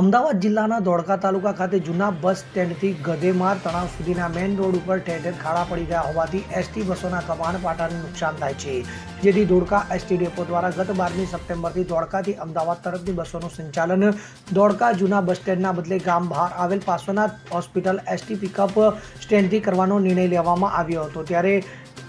અમદાવાદ જિલ્લાના ધોળકા તાલુકા ખાતે જૂના બસ સ્ટેન્ડથી ગધેમાર તળાવ સુધીના મેઇન રોડ ઉપર ઠેર ઠેર ખાડા પડી ગયા હોવાથી એસટી બસોના કમાન પાટાને નુકસાન થાય છે. જેથી ધોળકા એસટી ડેપો દ્વારા ગત બારમી સપ્ટેમ્બરથી ધોળકાથી અમદાવાદ તરફની બસોનું સંચાલન ધોળકા જૂના બસ સ્ટેન્ડના બદલે ગામ બહાર આવેલ પાર્શ્વનાથ હોસ્પિટલ એસટી પિકઅપ સ્ટેન્ડથી કરવાનો નિર્ણય લેવામાં આવ્યો હતો. ત્યારે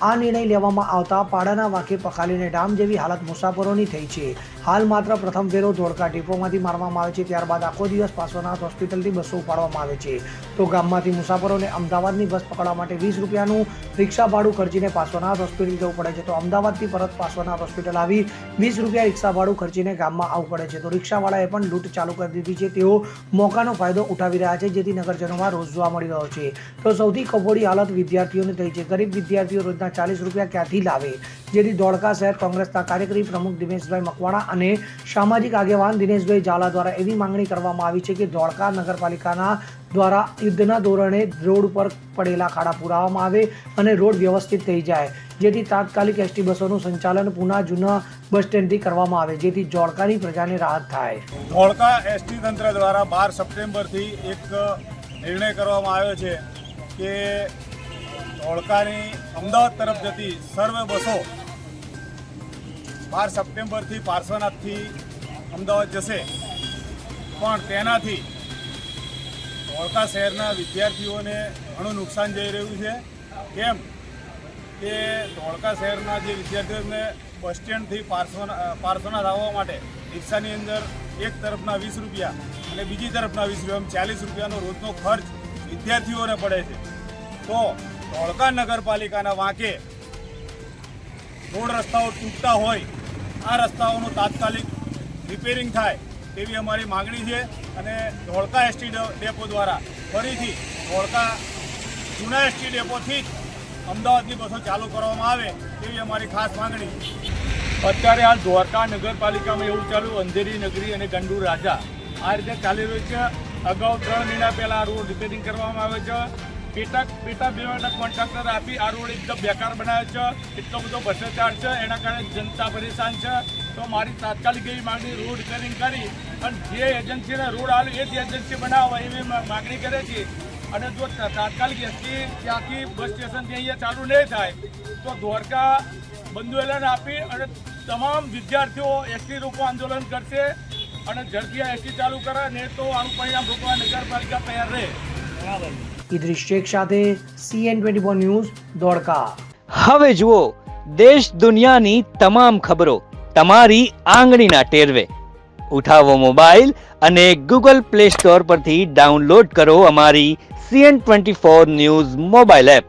આ નિર્ણય લેવામાં આવતા પાડાના વાંકે પખાલીને ડામ જેવી હાલત મુસાફરોની થઈ છે. હાલ માત્ર પ્રથમ વેરો ધોળકા ડિપોમાંથી મારવામાં આવે છે, ત્યારબાદ આખો દિવસ પાર્શ્વનાથ હોસ્પિટલથી બસો ઉપાડવામાં આવે છે. તો ગામમાંથી મુસાફરોને અમદાવાદની બસ પકડવા માટે વીસ રૂપિયાનું રિક્ષા ભાડું ખર્ચીને પાર્શ્વનાથ હોસ્પિટલ જવું પડે છે. તો અમદાવાદથી પરત પાર્શ્વનાથ હોસ્પિટલ આવી વીસ રૂપિયા રિક્ષા ભાડું ખર્ચીને ગામમાં આવવું પડે છે. તો રિક્ષાવાળાએ પણ લૂંટ ચાલુ કરી દીધી છે. તેઓ મોકાનો ફાયદો ઉઠાવી રહ્યા છે, જેથી નગરજનોમાં રોજ જોવા મળી રહ્યો છે. તો સૌથી કફોડી હાલત વિદ્યાર્થીઓની થઈ છે. ગરીબ વિદ્યાર્થીઓ રોજના ચાલીસ રૂપિયા ક્યાંથી લાવે? જેથી ધોળકા શહેર કોંગ્રેસના કાર્યકારી પ્રમુખ દિનેશભાઈ મકવાણા અને સામાજિક આગેવાન દિનેશભાઈ ઝાલા દ્વારા એવી માંગણી કરવામાં આવી છે કે ધોળકા નગરપાલિકાના દ્વારા યુદ્ધના ધોરણે રોડ પર પડેલા ખાડા પુરાવવામાં આવે અને રોડ વ્યવસ્થિત થઈ જાય. જેથી તાત્કાલિક એસટી બસોનું સંચાલન પુના જૂના બસ સ્ટેન્ડથી કરવામાં આવે, જેથી ધોળકાની પ્રજાને રાહત થાય. ધોળકા એસટી તંત્ર દ્વારા બાર સપ્ટેમ્બરથી એક નિર્ણય કરવામાં આવ્યો છે કે ધોળકાની અમદાવાદ તરફ જતી સર્વે બસો બાર સપ્ટેમ્બરથી પાર્શ્વનાથથી અમદાવાદ જશે. પણ તેનાથી ધોળકા શહેરના વિદ્યાર્થીઓને ઘણું નુકસાન જઈ રહ્યું છે. કેમ કે ધોળકા શહેરના જે વિદ્યાર્થીઓને બસ સ્ટેન્ડથી પાર્શ્વના, પાર્શ્વનાથ આવવા માટે રિક્ષાની અંદર એક તરફના વીસ રૂપિયા અને બીજી તરફના વીસ રૂપિયા ચાલીસ રૂપિયાનો રોજનો ખર્ચ વિદ્યાર્થીઓને પડે છે. તો ધોળકા નગરપાલિકાના વાંકે રોડ રસ્તાઓ તૂટતા હોય આ રસ્તાઓનું તાત્કાલિક રિપેરિંગ થાય તેવી અમારી માગણી છે અને ધોળકા એસટી ડેપો દ્વારા ફરીથી ધોળકા જૂના એસટી ડેપોથી જ અમદાવાદની બસો ચાલુ કરવામાં આવે તેવી અમારી ખાસ માગણી અત્યારે આ દ્વારકા નગરપાલિકામાં એવું ચાલુ અંધેરી નગરી અને ગંડુ રાજા. આ રીતે ચાલી રહ્યું છે. અગાઉ ત્રણ મહિના પહેલા રોડ રિપેરિંગ કરવામાં આવે છે. પેટા પેટા બેવાના કોન્ટ્રાક્ટર આપી આ રોડ એકદમ બેકાર બનાવ્યો છે, એટલો બધો ભ્રષ્ટાચાર છે, એના કારણે જનતા પરેશાન છે. તો મારી તાત્કાલિક એવી માગણી રોડ રિપેરિંગ કરી અને જે એજન્સીને રોડ આવે એ જ એજન્સી બનાવવા એવી માગણી કરે છે. અને જો તાત્કાલિક એસટી ત્યાંથી બસ સ્ટેશનથી અહીંયા ચાલુ નહીં થાય, તો દ્વારકા બંધુ એલાન આપી અને તમામ વિદ્યાર્થીઓ એસટી રોકો આંદોલન કરશે અને ઝડપી એસટી ચાલુ કરે ને તો આનું પરિણામ ભોગવા નગરપાલિકા તૈયાર રહે. ઇદ્રિશ શેખ સાથે સીએન ટ્વેન્ટી ફોર ન્યૂઝ દોડકા. હવે જુઓ, દેશ દુનિયાની તમામ ખબરો તમારી આંગળીના ટેરવે. ઉઠાવો મોબાઈલ અને ગૂગલ પ્લે સ્ટોર પરથી ડાઉનલોડ કરો અમારી CN twenty four news mobile app.